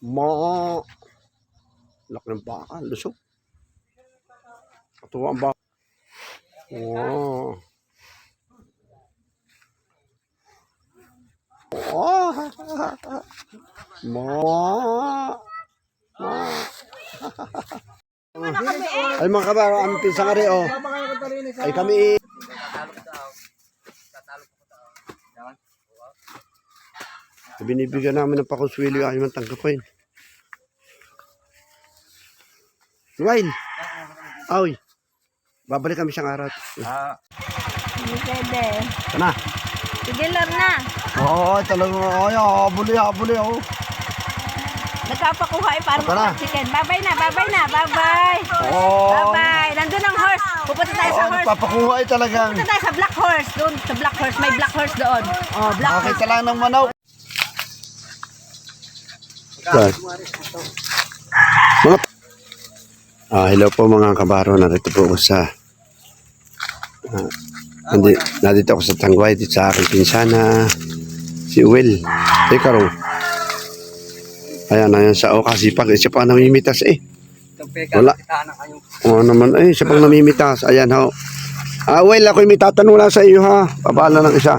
Ma... Laki ng baka, lusog. Katuwa ang baka. Wow. Oh. Ma. Ma. Ay mga kabaro, ang pinsang nga rin, oh. Ay kami, binibigyan namin ng pakuswili ay man tanggapin. Wain. Aoy. Babalik kami siyang araw. Ah, Hindi pwede. Sana. Sige, Lorna. Oo, talaga. Ay, habuli, habuli ako. Nagpapakuha eh, parang Tara. chicken. Bye-bye na, bye-bye na, bye-bye. Oo. Bye-bye. Nandun ang horse. Pupunta tayo sa Oo, horse. nagpapakuha ay talagang. Pupunta tayo sa black horse. Doon, sa black horse. May black horse doon. Oh, black horse. Nakakita lang ng manaw. Yan. Mga Ah, hello po mga kabaro. Narito po ako sa ah, nandi, nandito ako sa Tangway dito sa aking pinsana si Will. Teka ro. Ayan, ayan sa o kasi pag siya pa namimitas eh. Wala. Oo naman, eh, siya pang namimitas. Ayan, ho. Ah, well, ako may tatanong lang sa iyo, ha. Papaala ng isa.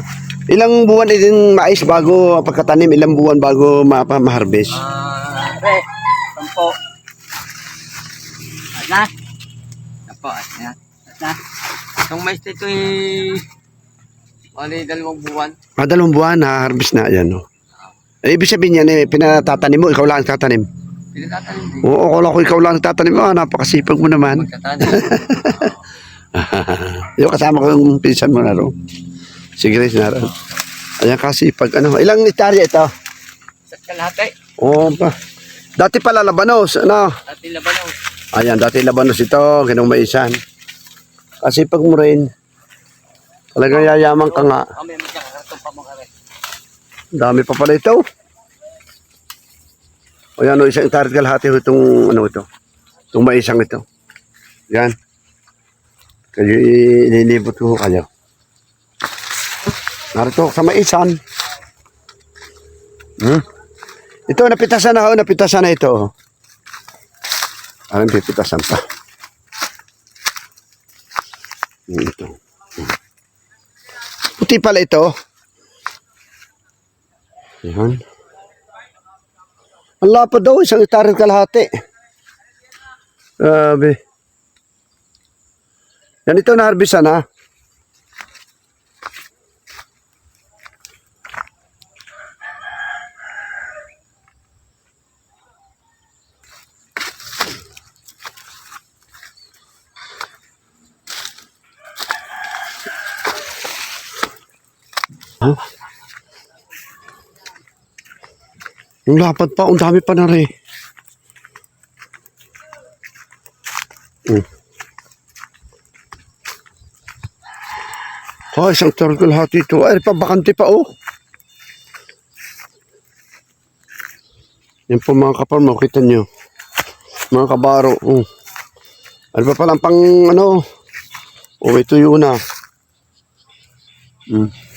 Ilang buwan din mais bago pagkatanim? Ilang buwan bago ma ma-harvest? Ah, re, sampo. At na. Sampo, at na. At na. Itong mais ito ay, wali dalawang buwan. Ah, dalawang buwan na-harvest na. Ayan, ho. Eh, ibig sabihin yan, eh, pinatatanim mo, ikaw lang ang tatanim. Pinatatanim din. Oo, akala ko ikaw lang ang tatanim. Ah, napakasipag mo naman. Magkatanim. yung kasama ko yung pinsan mo na ro. Si Grace na ro. Ayan kasipag. Ano, ilang hektarya ito? Sa kalahati. Oo pa. Dati pala labanos. Ano? At ilabanaw. Ayan, dati labanos ito, kinumaisan. Kasi pag mo rin, talagang yayaman ka nga. Dami pa pala ito. O yan, o, isang tarit kalahati itong, ano ito, itong maisang ito. Yan. Kayo inilibot ko kayo. Narito sa maisan. Hmm? Ito, napitasan na ho, napitasan na ito. oh. Parang pipitasan pa. Hmm, Ito. Puti pala ito. Yan. Ang lapad daw, isang hektarya kalahati. Grabe. Yan ito na harbisan ha. Huh? Ang lapad pa, ang dami pa na rin. Hmm. Oh, isang turtle hati ito. Ay, pa bakante pa, oh. Yan po mga kaparmo, kita nyo. Mga kabaro, oh. Ano pa palang pang, ano, oh, ito yun na. Hmm.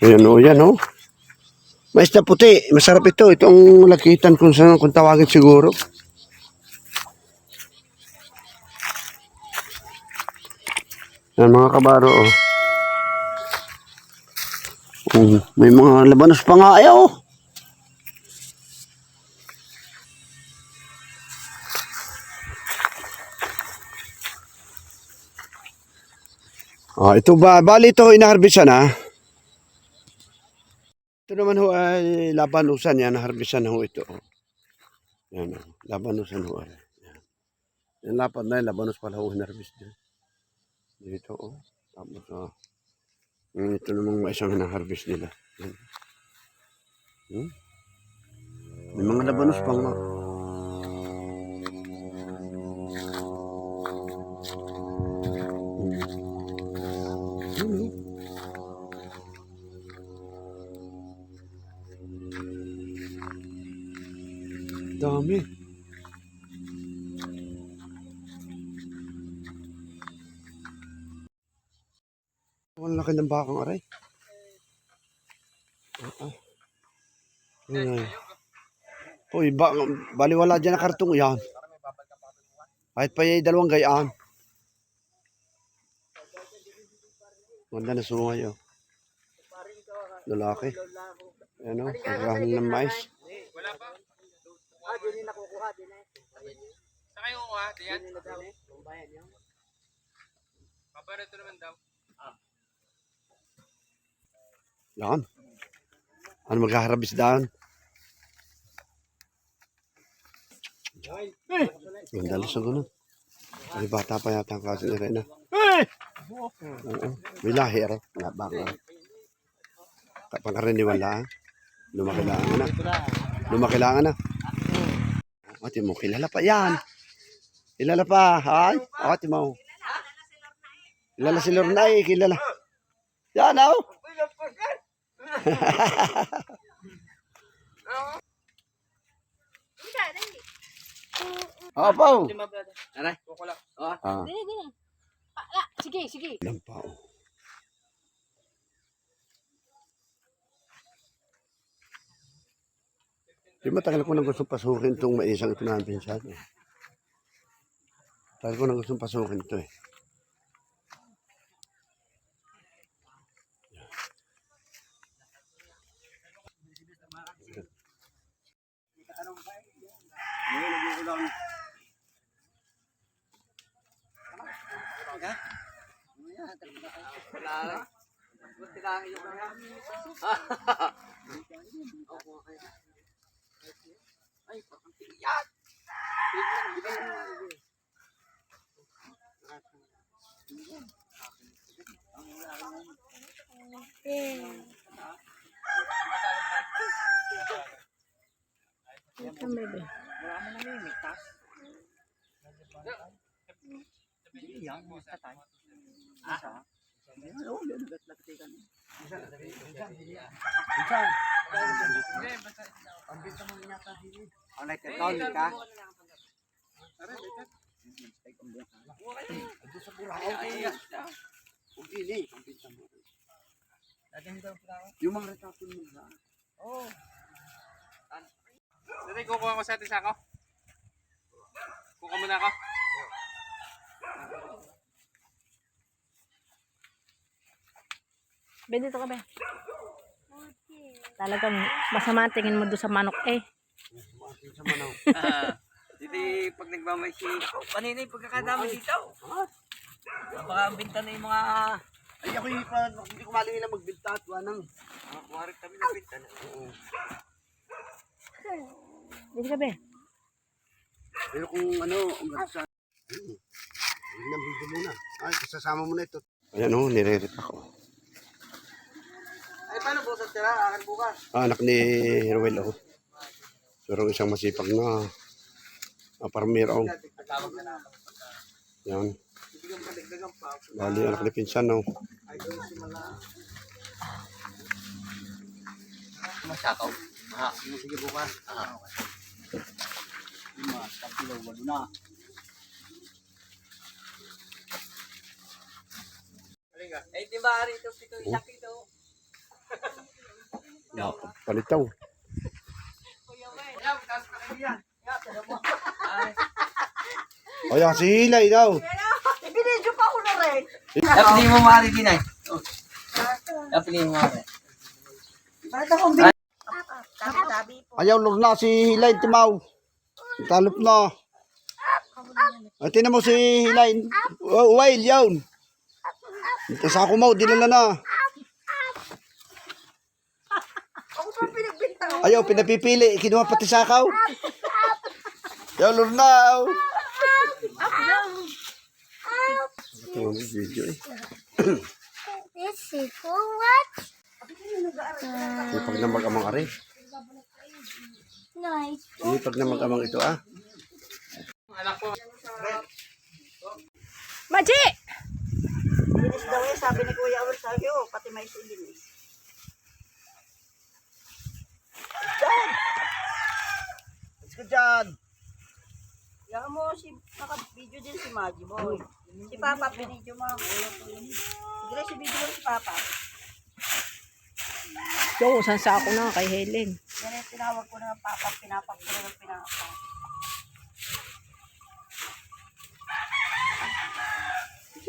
Ayan, oh, yan, oh. Mais na puti, masarap ito. Ito ang lakitan kung saan kung tawagin siguro. Yan mga kabaro, oh. Oh, may mga labanos pa nga ayaw. oh. Ah, ito ba, bali ito inaharbisan ha? Ito naman ho ay labanusan yan, harbisan ho ito. oh. Yan, oh, labanusan ho. Ay. Yan. Yan lapad na yan, labanus pala ho hinarbis dyan. Dito, oh. Tapos, oh. Yung ito namang isang hinaharbis nila. Yan. Hmm? May mga labanos pa nga. Laki ng bakang aray. Ah, ah. Ayan. Uy, ba, baliwala dyan na kartong yan. Kahit pa yung dalawang gayaan. Ganda na sungay oh. Lalaki. Ano, pagkahan ng mais. Sa kayo kuha, diyan? Papareto naman daw. Yan. Ano maghaharabis daan? Ang dalas ng ganun. Ay, bata pa yata ang klase ni Rena. Oo. May lahi, rin. Nga, baka. Kapag ka rin niwala, lumakilangan na. Lumakilangan na. Ate mo, kilala pa yan. Kilala pa. Ay, ate mo. Kilala si Lornay, kilala. Yan, oh. Opo. Aray. Kukula. Ah, Dili, dili. Ah, sige, sige. ilang pa, oh. Di matagal ko na gusto pasukin itong maisang ito namin pinsan. Eh. Tagal ko na gusto pasukin ito eh. Wala. Buti lang yung mga. Ay, parang tiyak. Ang bebe. Wala mo na may tas. Yan, basta tayo. Yan, gat-lagti ka na. Ang light ikaw, ka? Yung mga retrato mo na. Dati kukuha ko sa atin sa ako. Kukuha muna ako. Be, dito ka, be. Talagang masama ang tingin mo doon sa manok eh. Dito pag nagmamay si... Oh, paninay pagkakadami dito. Baka ang binta na yung mga... Ay, ako yung pa, hindi ko maling na magbinta at wanang. Mga kuwarik kami na binta na. Oo. Dito ka, be. Pero kung ano, ang ganda sa... Huwag na video muna. Ay, kasasama mo na ito. Ayan o, nire-rip ako. Ay, paano po sa tira? Akin bukas. Ah, anak ni Ruel ako. Pero isang masipag na uh, parmero. Tawag na naman. Yan. Bigyan pa dagdagan pa. Bali, anak ni Pinsan, no? Ay, doon si Mala. Masakaw. Ha, sige bukas. Ah, okay. Lima, tatlo, walo na. Eh, di ba rito pito isak ito? Palitaw. Ayan, si Hilay daw. Ibinidyo pa ako na rin. Napili mo mari din ay. Napili mo mari. Ayaw, Lorna, si Hilay, timaw. Talop na. Ay, tinan mo si Hilay. Oh, Wail. Ito sa ako mo, dinala na. Ayaw, pinapipili. Kinuha pati sakaw. Ayaw, Lorna. oh. Ito ang video eh. This is for what? Ipag na mag-amang ari. Nice. Ipag na mag-amang ito ah. Anak ko. Maji! Linis daw eh, sabi ni Kuya Awal sa'yo, pati may silinis. Diyan! Let's go dyan! Yan mo, si, naka-video din si Maji Boy. Si Papa, pinidyo mo. Sige, si video mo si Papa. So, saan sa ako na kay Helen? Yan ito. Tinawag ko na ng papa, pinapak ko na ng pinapak.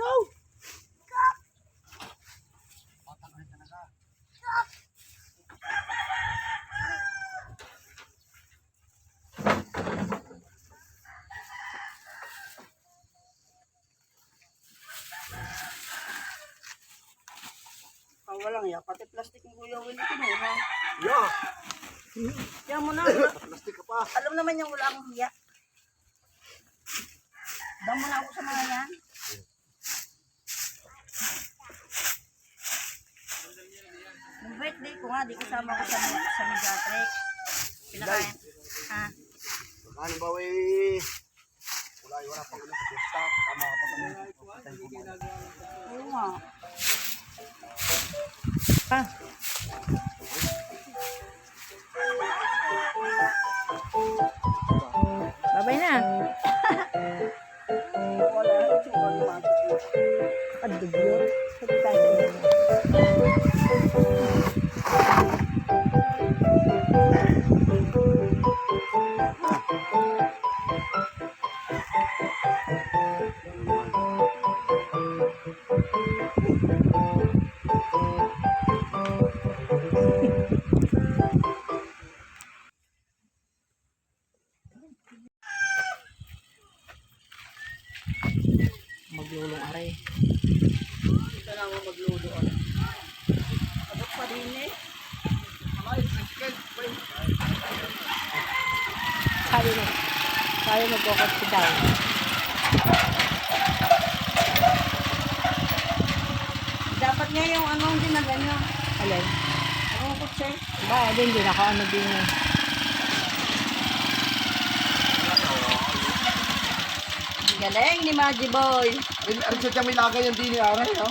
Ah, walang ya. Pati plastic ng Kuya Willie kinuha. Yeah. Yan mo na. Plastic ka pa. Alam naman yung wala akong hiya. Dam mo na ako sa mga yan. Nung birthday ko nga, di kasama ko sa, sa Mediatrix. Pinakain. Ha? Ano ba, wey? Wala, wala pang ano sa pista. Tama ka pa kami. Oo nga. Babay Nga yung ano ang ginaganyo. Alin? Ano ko siya? Ba, din din ako ano din. Ang Galing ni Maji Boy. Ano siya may lagay yung dini aray, no?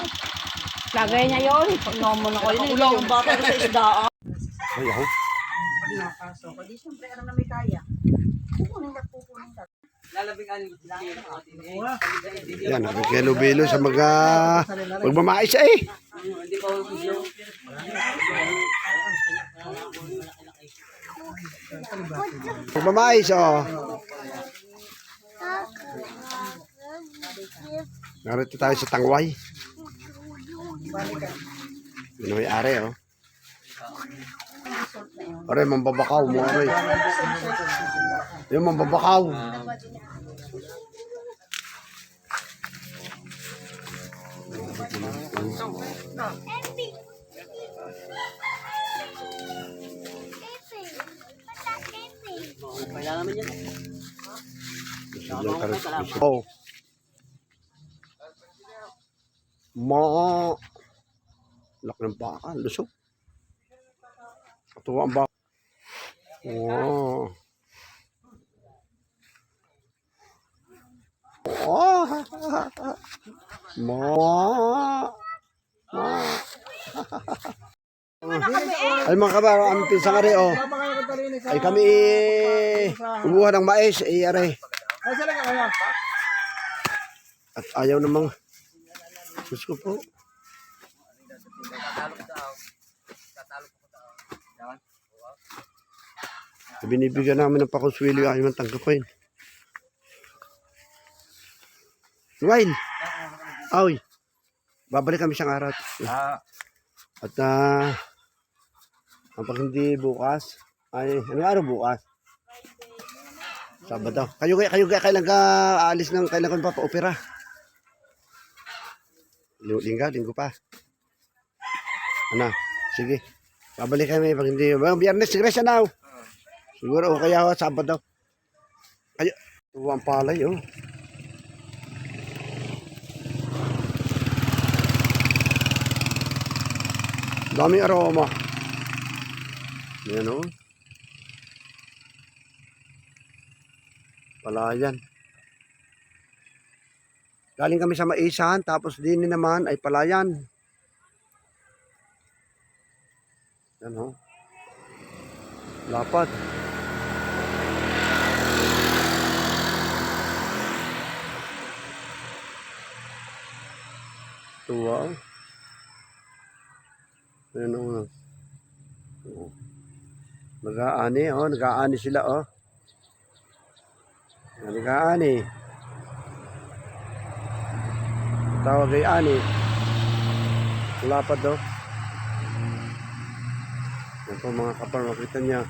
Lagay niya yun. Pag naman ako yun. Ulang ang bata ko sa isdaan. Ay, ako. Nakasok. Di siyempre alam na may kaya. Kukunin ka, kukunin ka. Eh. Yan, nagkikilo-bilo sa mga magmamais eh. Magmamais, oh. Narito tayo sa Tangway. Yun may ari, oh. Aray, mambabakaw mo, aray. Yung mambabakaw. Kailangan naman yan. Oh. Ma. Lak ng baka, lusok. Katuwa ang baka. Oh. Oh. Ma. Ay mga kabaro, ang pinsang ari oh. Ay kami eh, kumuha ng mais, eh ari. At ayaw namang, Diyos ko po. Binibigyan namin ng pakuswili, ayaw man tanggapin. Wine! Aoy! Babalik kami siyang arat. Ah, At ah, kapag hindi bukas, ay, ano araw bukas? Sabado. Kayo kayo kaya kailan ka aalis ng kailan ka papa-opera? Linggo, lingga, linggo pa. Ano? Sige. Babalik kami pag hindi. Well, biyernes, sigres na. Siguro o kaya Sabado. Kayo. Ito ang palay, oh. Daming aroma. Yan o. Palayan. Galing kami sa Maisan, tapos din naman ay palayan. Yan o. Lapat. Tuwa. oh. Yan o. Oo. Nag-aani, oh. Nag-aani sila, oh. Nag-aani. Tawag ay ani. Wala pa daw. Yan po mga kapar, makita niya.